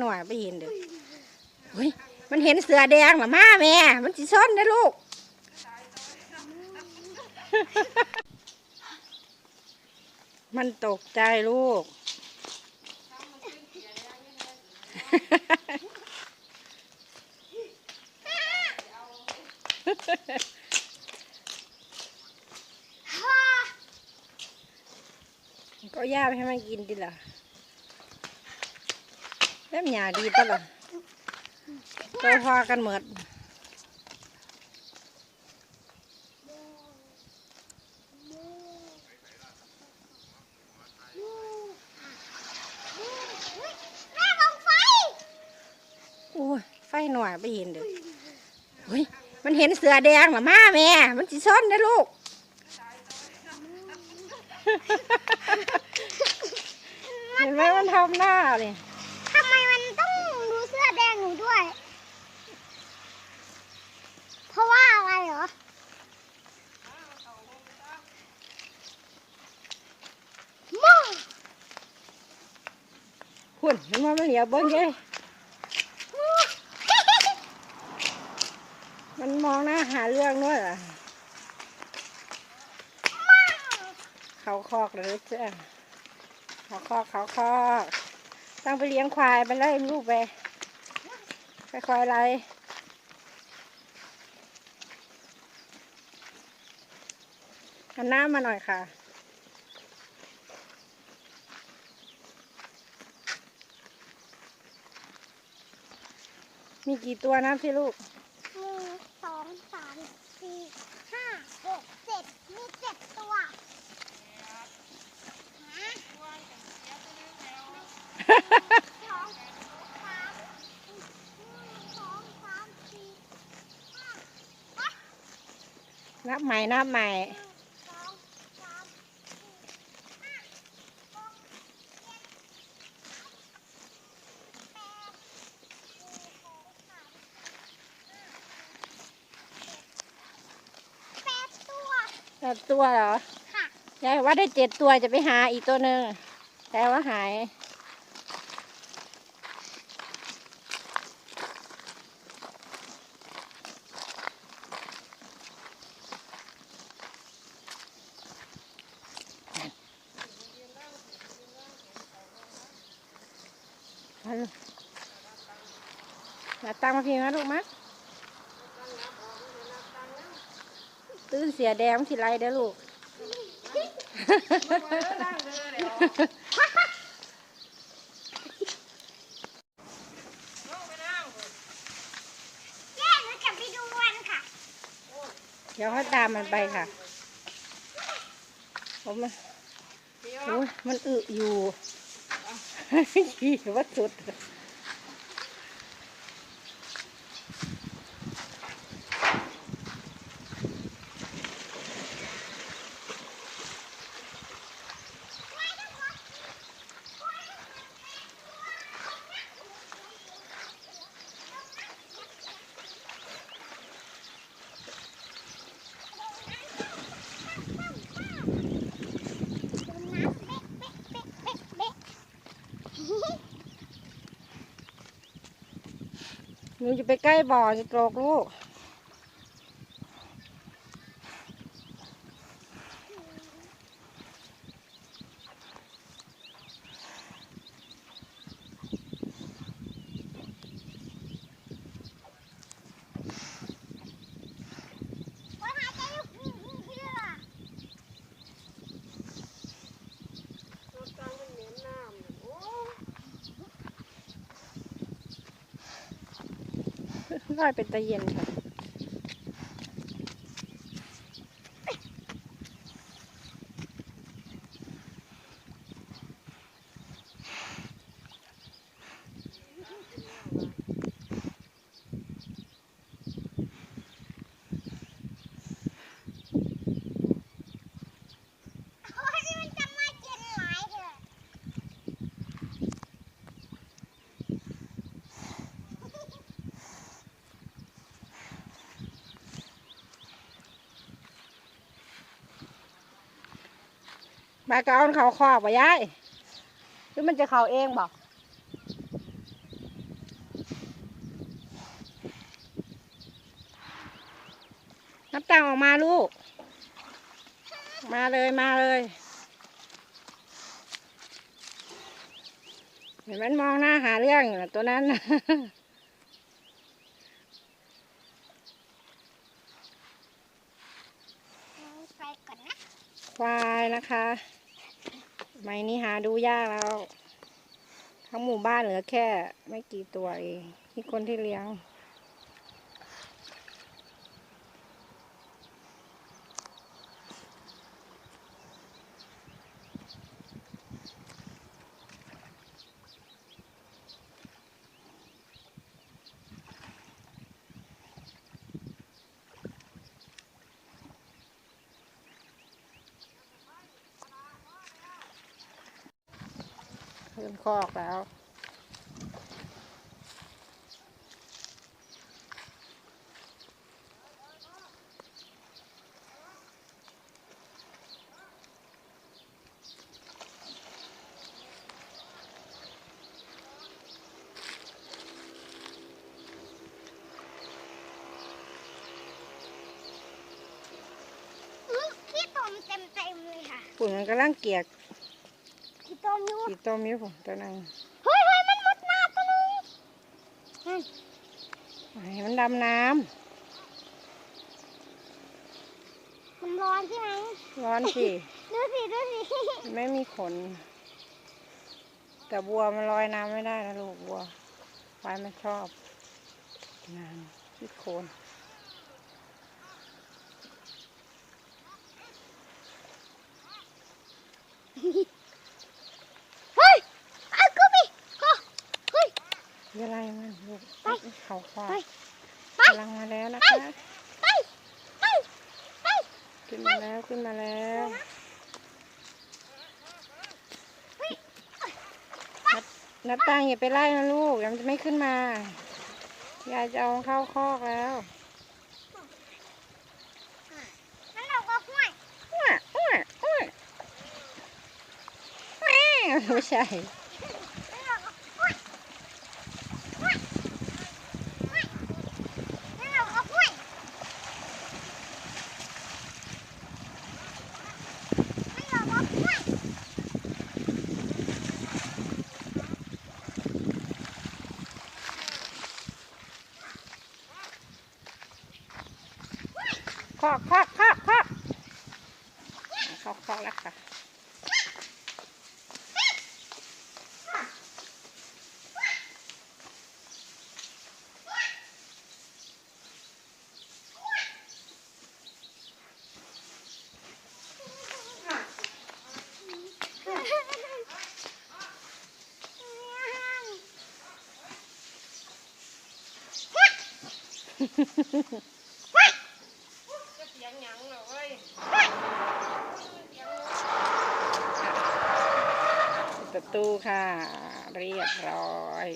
หน่อยไปเห็นเด้อเฮ้ยมันเห็นเสือแดงหรอมาแม่ มันสิซ่อนนะลูกมันตกใจลูก ก็ย่าไปให้มันกินดิล่ะ แล้วหยาดีปะล่ะโตพอกันหมดแม่มองไฟโอ้ยไฟหน่อยไปเห็นเด้อเฮ้ย มันเห็นเสือแดงเหรอมาแม่ มันสิซ่อนนะลูก เห็นไหมมันทำหน้าเลย ทำไมมันต้องดูเสื้อแดงหนูด้วย เพราะว่าอะไรเหรอม่วง หุ่นมันมามันเหลียวเบิ้งเลยมันมองหน้าหาเรื่องด้วยเหรอเขาคอกเลยจ้ะเขาคอกเขาคอกตั้งไปเลี้ยงควายไปเลยลูกไปไปควายอะไรหันหน้ามาหน่อยค่ะ มีกี่ตัวนะพี่ลูกหนึ่งสองสามสี่ห้าหกเจ็ดมีเจ็ดตัวฮะสองสามหนึ่งสองสามสี่ห้า นับใหม่นับใหม่ หนึ่งสองสามสี่ห้าหกเจ็ดแปดหนึ่งสองสามแปดตัว แปดตัวเหรอค่ะยายว่าได้เจ็ดตัวจะไปหาอีกตัวหนึ่งแต่ว่าหายมาลูกมาตั้งมาพิงนะลูกมะ ตื้นเสียแดงสิไรเด้อลูกเดี๋ยวเขาตามมันไปค่ะผมมันโอ้ยมันอึอยู่ขี้วัดสุดน้ำเป๊ะเป๊ะเป๊ะเป๊ะเป๊ะ หนูจะไปใกล้บ่อจะตกลูก ว่าหายใจอยู่เชื่อ ร้อยเป็นตะเย็นค่ะ มลากระเอนเขาคอบวะยายหรือมันจะเขาเองบอกนับตังออกมาลูก มาเลยมาเลยเห็นมันมองหน้าหาเรื่องตัวนั้น ควายนะคะไม้นี้หาดูยากแล้ว ทั้งหมู่บ้านเหลือแค่ไม่กี่ตัวเองที่คนที่เลี้ยง คอกแล้วอื้อขี้ตมเต็มเต็มๆเลยค่ะ ปุ่นมันกำลังเกลียกขี้ ตมอยู่กี่ต้มอยิ้ผมตัวนึงเฮ้ยเฮ้ยมันมุดมาตัวนึงนั่นให้มันดำน้มันร้อนใช่ไหมำร้อนสิดูสิดูสิไม่มีขน แต่บัวมันลอยน้ำไม่ได้นะลูกบัวควายไม่ชอบน้ำที่โคลนเฮ้ยเอากูไปโอ้เฮ้ย ยี่ อะไรมันลูกไปเขาควาไปยไปกำลังมาแล้วนะคะไปไปไปขึ้นมาแล้วขึ้นมาแล้วนับนับตังอย่าไปไล่นะลูกเดี๋ยวมันจะไม่ขึ้นมายายจะเอาเข้าคอกแล้วนั่นเราก็ห้วยอ้วอ้วอ้วแม่ไม่ใช่ นั่นเราก็ห้วยห้วยห้วยนั่นเราก็ห้วยนั่นเราก็ห้วย ค อกคอกคอกคอกคอกคอกแล้วค่ะประ ตู้ค่ะ เรียบร้อย